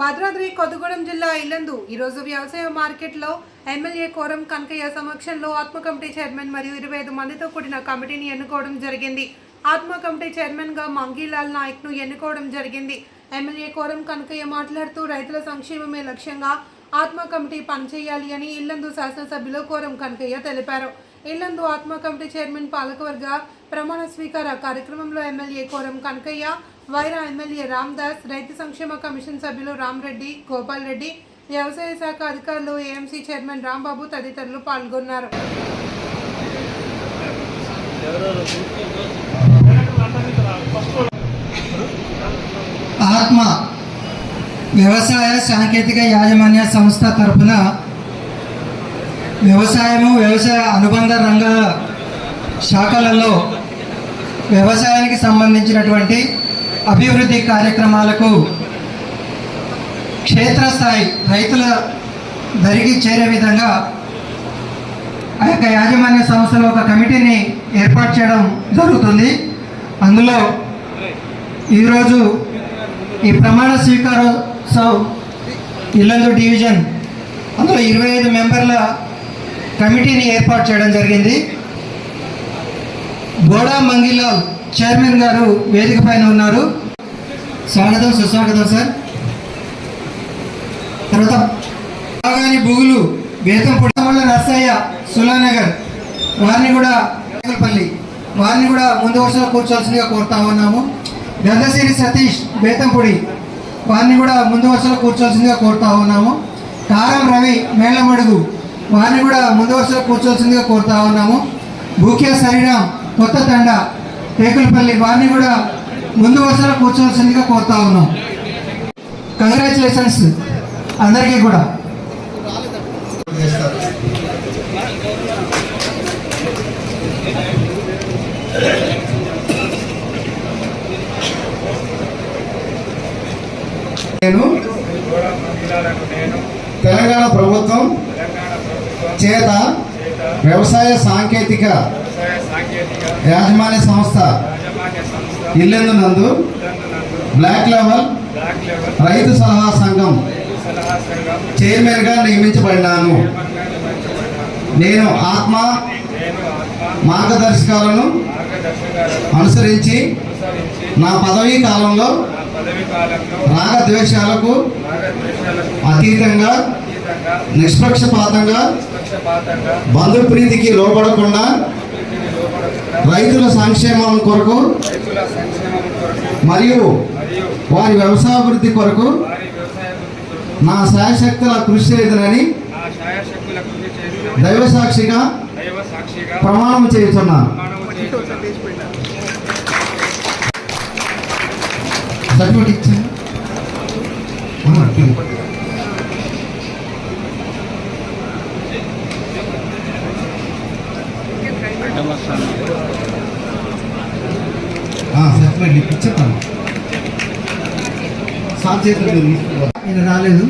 భద్రాద్రి కొత్తగూడెం జిల్లా ఇల్లందు ఈరోజు వ్యవసాయ మార్కెట్లో ఎమ్మెల్యే కోరం కనకయ్య సమక్షంలో ఆత్మ కమిటీ చైర్మన్ మరియు ఇరవై ఐదు మందితో కూడిన కమిటీని ఎన్నుకోవడం జరిగింది. ఆత్మ కమిటీ చైర్మన్గా మంగీలాల్ నాయక్ను ఎన్నుకోవడం జరిగింది. ఎమ్మెల్యే కోరం కనకయ్య మాట్లాడుతూ రైతుల సంక్షేమమే లక్ష్యంగా ఆత్మ కమిటీ పనిచేయాలి అని ఇల్లందు శాసనసభ్యులు కోరం కనకయ్య తెలిపారు. ఇల్లందు ఆత్మ కమిటీ చైర్మన్ పాలకవర్గ ప్రమాణ స్వీకార కార్యక్రమంలో ఎమ్మెల్యే కోరం కనకయ్య వైరా ఎమ్మెల్యే రామ్దాస్ రైతు సంక్షేమ కమిషన్ సభ్యులు రామ్రెడ్డి గోపాల్ రెడ్డి వ్యవసాయ శాఖ అధికారులు ఏఎంసీ చైర్మన్ రాంబాబు తదితరులు పాల్గొన్నారు. ఆత్మ వ్యవసాయ సాంకేతిక యాజమాన్య సంస్థ తరపున వ్యవసాయము వ్యవసాయ అనుబంధ రంగాల శాఖలలో వ్యవసాయానికి సంబంధించినటువంటి అభివృద్ధి కార్యక్రమాలకు క్షేత్రస్థాయి రైతుల దరికి చేరే విధంగా ఆ యొక్క యాజమాన్య సంస్థలో ఒక కమిటీని ఏర్పాటు చేయడం జరుగుతుంది. అందులో ఈరోజు ఈ ప్రమాణ స్వీకారోత్సవ్ ఇల్లందు డివిజన్ అందులో ఇరవై ఐదు మెంబర్ల కమిటీని ఏర్పాటు చేయడం జరిగింది. బోడా మంగిలాల్ చైర్మన్ గారు వేదిక పైన ఉన్నారు. స్వాగతం సుస్వాగతం సార్. తర్వాత బాగాని భూగులు వేతం వల్ల నర్సయ్య సులానగర్ వారిని కూడా పల్లి వారిని కూడా ముందు వరుసలో కూర్చోవలసిందిగా కోరుతా ఉన్నాము. గంధశ్రీ సతీష్ బేతంపూడి వారిని కూడా ముందు వరుసలో కూర్చోవలసిందిగా కోరుతా ఉన్నాము. కారం రవి మేళమడుగు వారిని కూడా ముందు వరుసలో కూర్చోవలసిందిగా కోరుతా ఉన్నాము. భూక్యా సరిరామ్ కొత్త తండ టేకులపల్లి వారిని కూడా ముందు వరుసలో కూర్చోవలసిందిగా కోరుతా ఉన్నాం. కంగ్రాచులేషన్స్ అందరికీ కూడా. నేను తెలంగాణ ప్రభుత్వం చేత వ్యవసాయ సాంకేతిక యాజమాన్య సంస్థ ఇల్లెందు నందు బ్లాక్ లెవెల్ రైతు సలహా సంఘం చైర్మన్గా నియమించబడినాను. నేను ఆత్మ మార్గదర్శకాలను అనుసరించి నా పదవీ కాలంలో రాగద్వేషాలకు అతీతంగా నిష్పక్షపాతంగా బంధుప్రీతికి లోపడకుండా రైతుల సంక్షేమం కొరకు మరియు వారి వ్యవసాయాభివృద్ధి కొరకు నా శాయశక్తుల కృషి చేయుదునని దైవ సాక్షిగా ప్రమాణం చేస్తున్నాను సర్టిఫికేట్ ఇచ్చాను. సార్ చేతులు మీరు తీసుకోవాలి. ఈయన రాలేదు.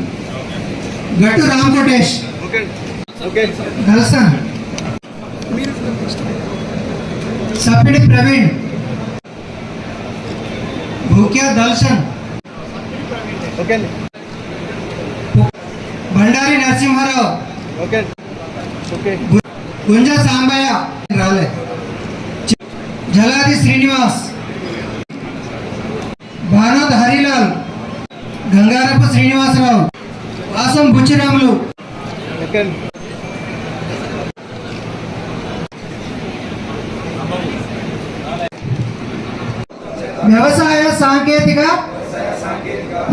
గట్టు రామ్ కోటేష్. దర్శన్ సప్పిడి ప్రవీణ్. భూక్యా దల్షన్ బండారి నరసింహారావు. గుంజ సాంబయ్య. రాలే. జలాది శ్రీనివాస్. గంగారప్ప శ్రీనివాసరావు. వాసం బుచ్చిరాములు. వ్యవసాయ సాంకేతిక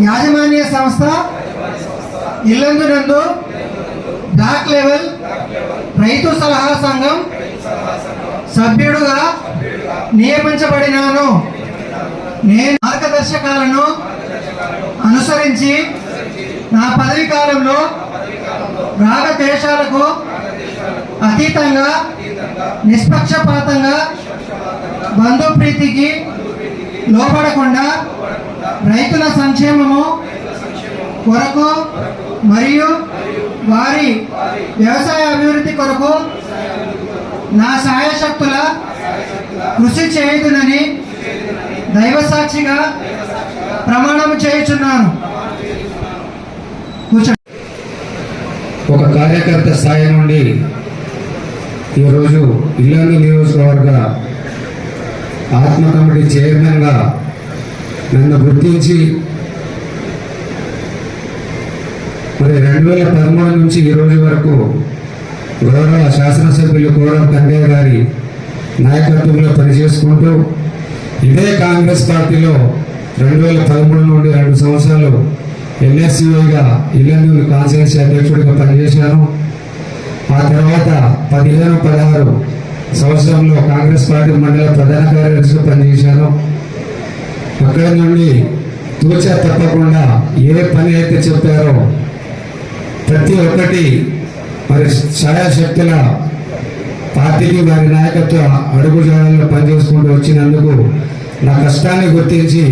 యాజమాన్య సంస్థ ఇల్లందు నందు బ్లాక్ లెవెల్ రైతు సలహా సంఘం సభ్యుడుగా నియమించబడినాను. నేను మార్గదర్శకాలను అనుసరించి నా పదవి కాలంలో రాగద్వేషాలకు అతీతంగా నిష్పక్షపాతంగా బంధుప్రీతికి లోపడకుండా రైతుల సంక్షేమము కొరకు మరియు వారి వ్యవసాయ అభివృద్ధి కొరకు నా సాయశక్తుల కృషి చేయుదునని దైవ సాక్షిగా ప్రమాణం చేయుచున్నాను. ఒక కార్యకర్త స్థాయి నుండి ఈరోజు ఇల్లందు నియోజకవర్గ ఆత్మ కమిటీ చైర్మన్గా నన్ను గుర్తించి మరి రెండు వేల పదమూడు నుంచి ఈ రోజు వరకు గౌరవ శాసనసభ్యులు గౌరవ కన్నయ్య గారి నాయకత్వంలో పనిచేసుకుంటూ ఇదే కాంగ్రెస్ పార్టీలో రెండు వేల పదమూడు నుండి రెండు సంవత్సరాలు ఎన్ఎస్సీగా ఇల్లందూరు కాన్స్టిట్యూన్సీ అధ్యక్షుడిగా పనిచేశాను. ఆ తర్వాత పదిహేను పదహారు సంవత్సరంలో కాంగ్రెస్ పార్టీ మండల ప్రధాన కార్యదర్శిగా పనిచేశాను. అక్కడి నుండి తూచా తప్పకుండా ఏ పని అయితే చెప్పారో ప్రతి ఒక్కటి మరి ఛాయాశక్తుల పార్టీకి వారి నాయకత్వ అడుగుజాడల్లో పనిచేసుకుంటూ వచ్చినందుకు నా కష్టాన్ని గుర్తించి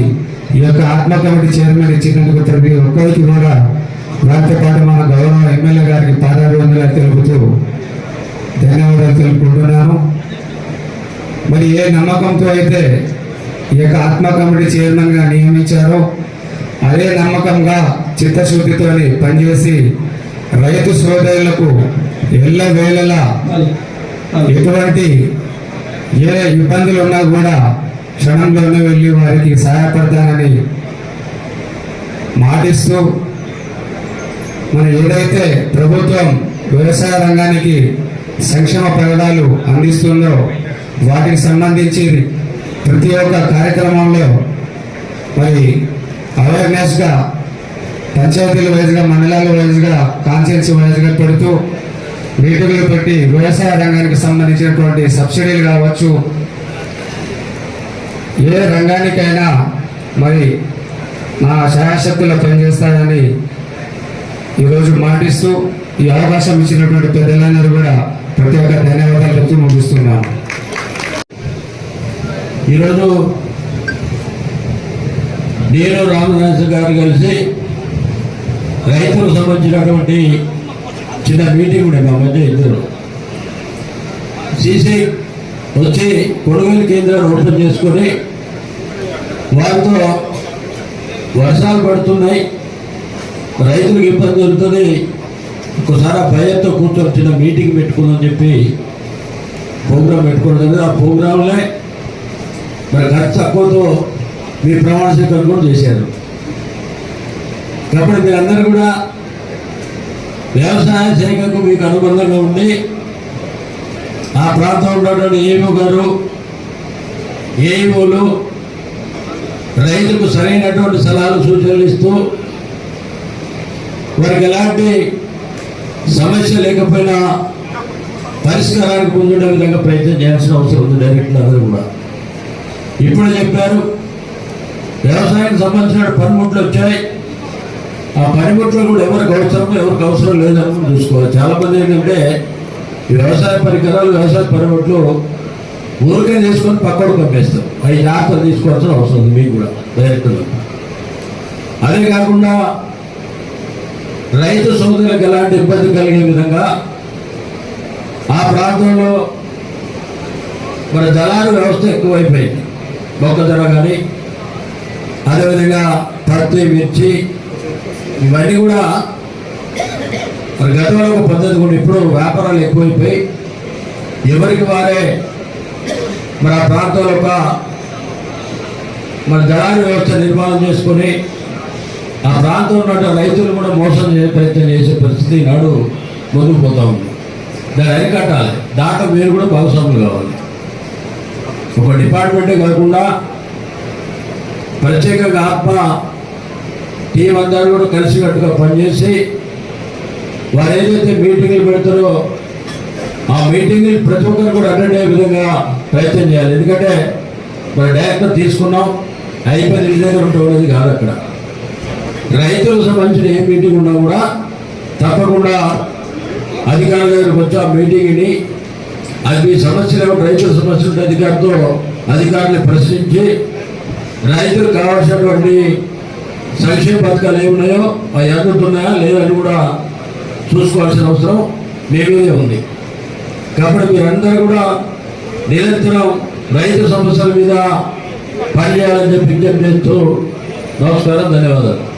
ఈ యొక్క ఆత్మ కమిటీ చైర్మన్ ఇచ్చినందుకు ప్రతి ఒక్కరికి కూడా వారితో పాటు మన గౌరవ ఎమ్మెల్యే గారికి పాదాభివందనాలు తెలుపుతూ ధన్యవాదాలు తెలుపుకుంటున్నాను మరి ఏ నమ్మకంతో అయితే ఈ యొక్క ఆత్మ కమిటీ చైర్మన్గా నియమించారో అదే నమ్మకంగా చిత్తశుద్ధితో పనిచేసి రైతు సోదరులకు ఎల్ల వేళలా ఎటువంటి ఏ ఇబ్బందులు ఉన్నా కూడా క్షణంలోనే వెళ్ళి వారికి సహాయపడతానని మాటిస్తూ మన ఏదైతే ప్రభుత్వం వ్యవసాయ రంగానికి సంక్షేమ పథకాలు అందిస్తుందో వాటికి సంబంధించి ప్రతి ఒక్క కార్యక్రమంలో మరి అవేర్నెస్గా పంచాయతీల వైజ్గా మండలాల వైజ్గా కాన్సెన్స్ వైజ్గా పెడుతూ మీటింగ్లు పెట్టి వ్యవసాయ రంగానికి సంబంధించినటువంటి సబ్సిడీలు కావచ్చు ఏ రంగానికైనా మరి నా శాయశక్తులు పనిచేస్తాయని ఈరోజు మాటిస్తూ ఈ అవకాశం ఇచ్చినటువంటి పెద్దలందరూ కూడా ప్రతి ఒక్క ధన్యవాదాలు చెప్తూ ముగిస్తున్నాను. ఈరోజు నేను రామదాస్ గారు కలిసి రైతులకు సంబంధించినటువంటి చిన్న మీటింగ్ ఉండే మా మధ్య ఇద్దరు. సీసీ వచ్చి కొనుగోలు కేంద్రాలు ఓపెన్ చేసుకొని వారితో వర్షాలు పడుతున్నాయి. రైతులకు ఇబ్బంది జరుగుతుంది. ఒకసారి భయంతో కూర్చొని చిన్న మీటింగ్ పెట్టుకుందని చెప్పి ప్రోగ్రాం పెట్టుకోవడం ఆ ప్రోగ్రాంలే మరి ఖర్చు తక్కువతో మీ ప్రమాణ స్వీకారం కూడా చేశారు. కాబట్టి మీరందరూ కూడా వ్యవసాయ శాఖకు మీకు అనుబంధంగా ఉండి ఆ ప్రాంతంలో ఉన్నటువంటి ఏమో గారు ఏఈఓలు రైతులకు సరైనటువంటి సలహాలు సూచనలు ఇస్తూ వారికి ఎలాంటి సమస్య లేకపోయినా పరిష్కారానికి పొందే విధంగా ప్రయత్నం చేయాల్సిన అవసరం ఉంది డైరెక్టర్ అందరూ కూడా. ఇప్పుడు చెప్పారు వ్యవసాయానికి సంబంధించిన పనిముట్లు వచ్చాయి. ఆ పనిముట్లు కూడా ఎవరికి అవసరమో ఎవరికి అవసరం లేదని చూసుకోవాలి. చాలా మంది ఏంటంటే వ్యవసాయ పరికరాలు వ్యవసాయ పనిముట్లు ఊరికే తీసుకొని పక్కకు పంపేస్తాం అవి జాగ్రత్తలు తీసుకోవాల్సిన అవసరం ఉంది మీకు కూడా డైరెక్ట్గా అదే కాకుండా రైతు సోదరులకు ఎలాంటి ఇబ్బంది కలిగే విధంగా ఆ ప్రాంతంలో మన దళారు వ్యవస్థ ఎక్కువైపోయింది. మొక్కజొన్న కానీ అదేవిధంగా పత్తి మిర్చి ఇవన్నీ కూడా మరి గతంలో ఒక పద్ధతి కూడా ఇప్పుడు వ్యాపారాలు ఎక్కువైపోయి ఎవరికి వారే మరి ఆ ప్రాంతంలో ఒక మన దళారు వ్యవస్థ నిర్మాణం చేసుకొని ఆ ప్రాంతంలో ఉన్న రైతులు కూడా మోసం చేసే ప్రయత్నం చేసే పరిస్థితి నాడు ముందుకు పోతా ఉంది. దాన్ని అరికట్టాలి. దాంట్లో మీరు కూడా భాగస్వాములు కావాలి. ఒక డిపార్ట్మెంటే కాకుండా ప్రత్యేకంగా ఆత్మ టీం అందరూ కూడా కలిసికట్టుగా పనిచేసి వారు ఏదైతే మీటింగ్లు పెడతారో ఆ మీటింగ్ ప్రతి ఒక్కరు కూడా అటెండ్ అయ్యే విధంగా ప్రయత్నం చేయాలి. ఎందుకంటే మన డైరెక్టర్ తీసుకున్నాం అయిపోయిన ఇంటి దగ్గర ఉండేది కాదు అక్కడ. రైతులకు సంబంధించిన ఏ మీటింగ్ ఉన్నా కూడా తప్పకుండా అధికారుల దగ్గరకు వచ్చి ఆ మీటింగ్ని అది సమస్యలు రైతుల సమస్యలు ఉంటే అధికారితో అధికారులు ప్రశ్నించి రైతులకు కావాల్సినటువంటి సంక్షేమ పథకాలు ఏమున్నాయో అవి అందుతున్నాయా లేదా అని కూడా చూసుకోవాల్సిన అవసరం మీ మీదే ఉంది. కాబట్టి మీరందరూ కూడా నిరంతరం రైతు సమస్యల మీద పనిచేయాలని చెప్పి విజ్ఞప్తి చేస్తూ నమస్కారం ధన్యవాదాలు.